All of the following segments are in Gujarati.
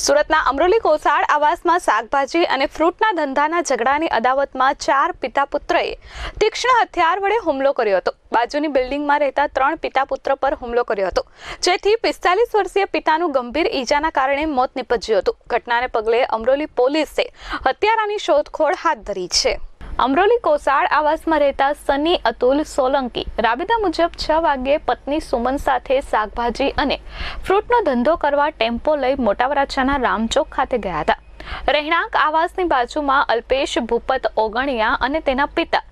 સુરતના અમરોલી કોસાળ આવાસમાં શાકભાજી અને ફ્રૂટના ધંધાના ઝઘડાની અદાવતમાં ચાર પિતા પુત્રએ તીક્ષ્ણ હથિયાર વડે હુમલો કર્યો હતો. બાજુની બિલ્ડિંગમાં રહેતા ત્રણ પિતા પુત્ર પર હુમલો કર્યો હતો. જેથી પિસ્તાલીસ વર્ષીય પિતાનું ગંભીર ઈજાના કારણે મોત નીપજ્યું હતું. ઘટનાને પગલે અમરોલી પોલીસે હત્યારાની શોધખોળ હાથ ધરી છે. અમરોલી કોસાળ આવાસમાં રહેતા સની અતુલ સોલંકી રાબેતા મુજબ છ વાગ્યે પત્ની સુમન સાથે શાકભાજી અને ફ્રૂટનો ધંધો કરવા ટેમ્પો લઈ મોટા વરાછાના રામચોક ખાતે ગયા હતા. રહેણાંક આવાસની બાજુમાં અલ્પેશ ભૂપત ઓગણિયા અને તેના પિતા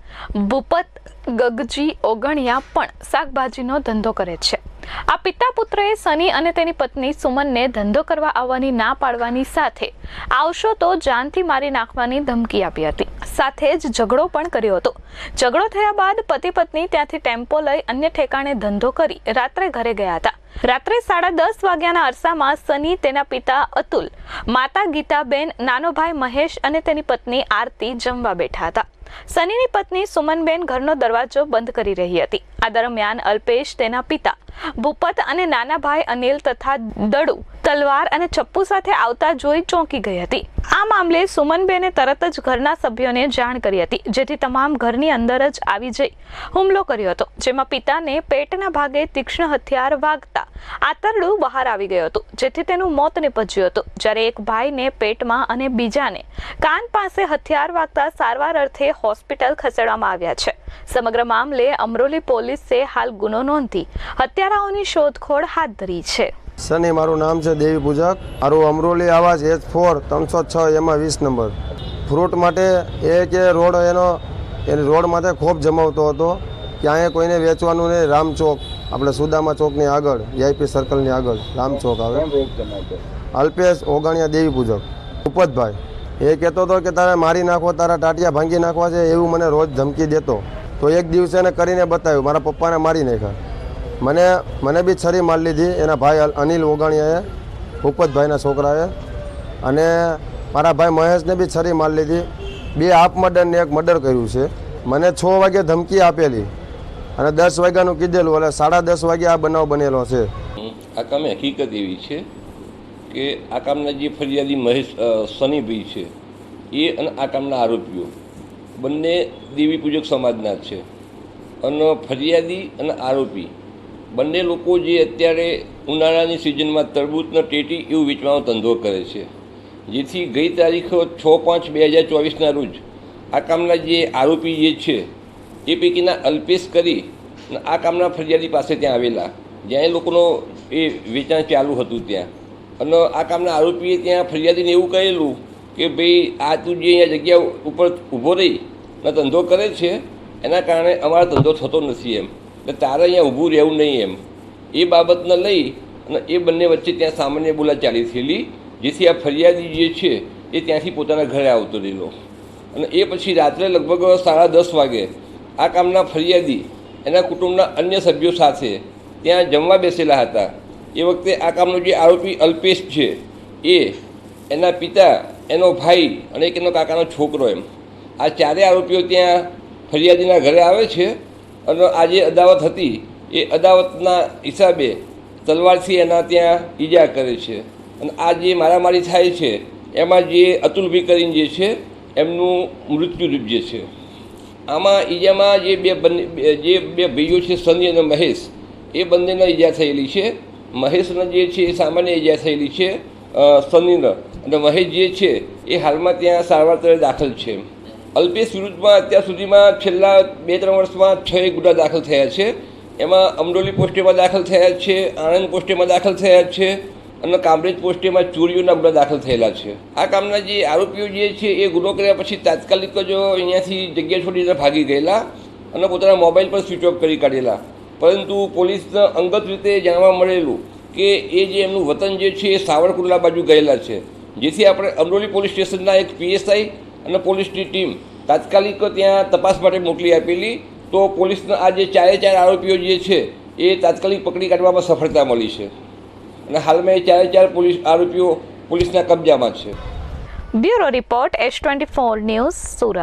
ભૂપત ગગજી ઓગણિયા પણ શાકભાજીનો ધંધો કરે છે. આ પિતા પુત્રએ સની અને તેની પત્ની સુમનને ધંધો કરવા આવવાની ના પાડવાની સાથે આવશો તો જાનથી મારી નાખવાની ધમકી આપી હતી. સાથે જ ઝઘડો પણ કર્યો હતો. ઝઘડો થયા બાદ પતિ પત્ની ત્યાંથી ટેમ્પો લઈ અન્ય ઠેકાણે ધંધો કરી રાત્રે ઘરે ગયા હતા. રાત્રે સાડા દસ વાગ્યાના અરસામાં સની, તેના પિતા અતુલ, માતા ગીતાબેન, નાનો ભાઈ મહેશ અને તેની પત્ની આરતી જમવા બેઠા હતા. સનીની પત્ની સુમનબેન ઘરનો દરવાજો બંધ કરી રહી હતી. આ દરમિયાન અલ્પેશ તેના પિતા, ભૂપત અને નાના ભાઈ અનિલ તથા દડુ તલવાર અને ચપ્પુ સાથે આવતા જોઈ ચોંકી ગઈ હતી. આ મામલે સુમનબેને તરત જ ઘરના સભ્યોને જાણ કરી હતી, જેથી તમામ ઘરની અંદર જ આવી જઈ હુમલો કર્યો હતો, જેમાં પિતાને પેટના ભાગે તીક્ષ્ણ હથિયાર વાગતા આંતરડું બહાર આવી ગયું હતું, જેથી તેનું મોત નીપજ્યું હતું. જ્યારે એક ભાઈને પેટમાં અને બીજાને કાન પાસે હથિયાર વાગતા સારવાર અર્થે હોસ્પિટલ ખસેડવામાં આવ્યા છે. સમગ્ર મામલે અમરોલી પોલીસે હાલ ગુનો નોંધી હત્યારાઓની શોધખોળ હાથ ધરી છે. સની મારું નામ છે દેવી પૂજક. મારું અમરોલી આવાજ એચ ફોર ત્રણસો છ એમાં વીસ નંબર. ફ્રૂટ માટે એ કે રોડ એનો એ રોડ માટે ખૂબ જમાવતો હતો. ક્યાંય કોઈને વેચવાનું નહીં. રામચોક આપણે સુદામા ચોકની આગળ વીઆઈપી સર્કલની આગળ રામચોક આવે. અલ્પેશ ઓગણિયા દેવી પૂજક. ઉપતભાઈ એ કહેતો હતો કે તારે મારી નાખો તારા ટાટિયા ભાંગી નાખવા છે એવું મને રોજ ધમકી દેતો. તો એક દિવસે એને કરીને બતાવ્યું. મારા પપ્પાને મારી નાખ્યા. મને મને બી છરી માર લીધી. એના ભાઈ અનિલ ઓગાણીયાએ, ભૂપતભાઈના છોકરાએ. અને મારા ભાઈ મહેશને બી છરી માર લીધી. બે હાફ મર્ડર ને એક મર્ડર કર્યું છે. મને છ વાગે ધમકી આપેલી. અને દસ વાગ્યાનું કીધેલું, એટલે સાડા દસ વાગે આ બનાવ બનેલો છે. આ કામે હકીકત એવી છે કે આ કામના જે ફરિયાદી મહેશ સનીભાઈ છે, એ અને આ કામના આરોપીઓ બંને દેવી પૂજક સમાજના છે. અને ફરિયાદી અને આરોપી બંને લોકો જે અત્યારે ઉનાળાની સિઝનમાં તરબૂચના ટેટી એવું વેચવાનો ધંધો કરે છે. જેથી ગઈ તારીખ છ પાંચ બે હજાર ચોવીસના રોજ આ કામના જે આરોપી જે છે, એ પૈકીના અલ્પેશ કરી આ કામના ફરિયાદી પાસે ત્યાં આવેલા. જ્યાં એ લોકોનો એ વેચાણ ચાલુ હતું ત્યાં. અને આ કામના આરોપીએ ત્યાં ફરિયાદીને એવું કહેલું કે ભાઈ આ તું જે અહીંયા જગ્યા ઉપર ઊભો રહી ધંધો કરે છે, એના કારણે અમારો ધંધો થતો નથી એમ. એટલે તારે અહીંયા ઊભું રહેવું નહીં એમ. એ બાબતને લઈ અને એ બંને વચ્ચે ત્યાં સામાન્ય બોલાચાલી થયેલી, જેથી આ ફરિયાદી જે છે એ ત્યાંથી પોતાના ઘરે આવતો રહેલો. અને એ પછી રાત્રે લગભગ સાડા દસ વાગે આ કામના ફરિયાદી એના કુટુંબના અન્ય સભ્યો સાથે ત્યાં જમવા બેસેલા હતા. એ વખતે આ કામનો જે આરોપી અલ્પેશ છે, એ એના પિતા, એનો ભાઈ અને એક એનો કાકાનો છોકરો એમ. આ ચારેય આરોપીઓ ત્યાં ફરિયાદીના ઘરે આવે છે અને આ જે અદાવત હતી, એ અદાવતના હિસાબે તલવારથી એના ત્યાં ઈજા કરે છે. અને આ જે મારામારી થાય છે, એમાં જે અતુલભાઈ કરીને જે છે, એમનું મૃત્યુ નીપજે છે. આમાં ઈજામાં જે બે બંને જે બે ભાઈઓ છે સની અને મહેશ, એ બંનેને ઈજા થયેલી છે. મહેશને જે છે, એ સામાન્ય ઈજા થયેલી છે સનીને. અને મહેશ જે છે, એ હાલમાં ત્યાં સારવાર તરફ દાખલ છે. અલ્પેશ વિરુદ્ધમાં અત્યાર સુધીમાં છેલ્લા બે ત્રણ વર્ષમાં છ એક ગુના દાખલ થયા છે. એમાં અમરોલી પોસ્ટેમાં દાખલ થયા છે, આણંદ પોસ્ટેમાં દાખલ થયા છે અને કામરેજ પોસ્ટેમાં ચોરીઓના ગુના દાખલ થયેલા છે. આ કામના જે આરોપીઓ જે છે એ ગુનો કર્યા પછી તાત્કાલિક જ અહીંયાથી જગ્યા છોડીને ભાગી ગયેલા અને પોતાના મોબાઈલ પર સ્વિચ ઓફ કરી કાઢેલા. પરંતુ પોલીસને અંગત રીતે જાણવા મળેલું કે એ જે એમનું વતન જે છે એ સાવરકુંડલા બાજુ ગયેલા છે. જેથી આપણે અમરોલી પોલીસ સ્ટેશનના એક પીએસઆઈ અને પોલીસની ટીમ તાત્કાલિક ત્યાં તપાસ માટે મોકલી આપેલી. તો પોલીસના આ જે ચારે ચાર આરોપીઓ જે છે, એ તાત્કાલિક પકડી કાઢવામાં સફળતા મળી છે. અને હાલમાં એ ચારે ચાર પોલીસ આરોપીઓ પોલીસના કબજામાં છે. Bureau report S twenty four news Surat.